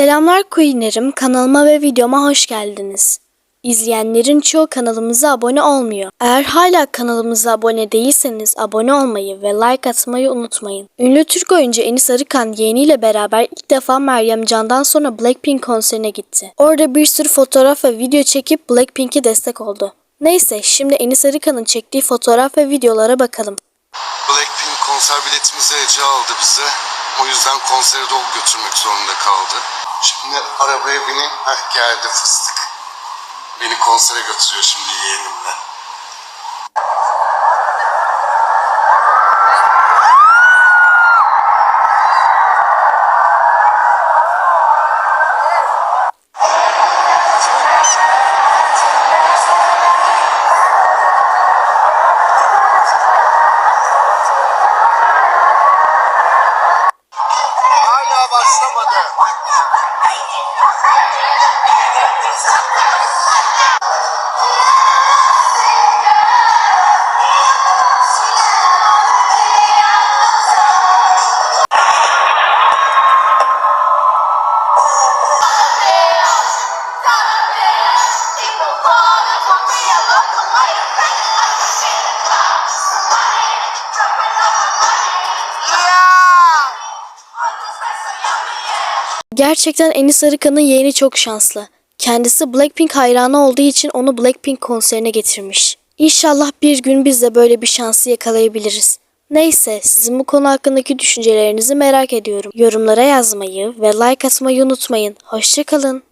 Selamlar Queenlerim, kanalıma ve videoma hoş geldiniz. İzleyenlerin çoğu kanalımıza abone olmuyor. Eğer hala kanalımıza abone değilseniz abone olmayı ve like atmayı unutmayın. Ünlü Türk oyuncu Enis Arıkan yeğeniyle beraber ilk defa Meryem Can'dan sonra Blackpink konserine gitti. Orada bir sürü fotoğraf ve video çekip Blackpink'e destek oldu. Neyse şimdi Enis Arıkan'ın çektiği fotoğraf ve videolara bakalım. Blackpink konser biletimizi Ece aldı bize. O yüzden konsere dolu götürmek zorunda kaldı. Şimdi arabaya bineyim. Heh geldi fıstık. Beni konsere götürüyor şimdi yeğenimle. Gerçekten Enis Arıkan'ın yeğeni çok şanslı. Kendisi Blackpink hayranı olduğu için onu Blackpink konserine getirmiş. İnşallah bir gün biz de böyle bir şansı yakalayabiliriz. Neyse sizin bu konu hakkındaki düşüncelerinizi merak ediyorum. Yorumlara yazmayı ve like atmayı unutmayın. Hoşçakalın.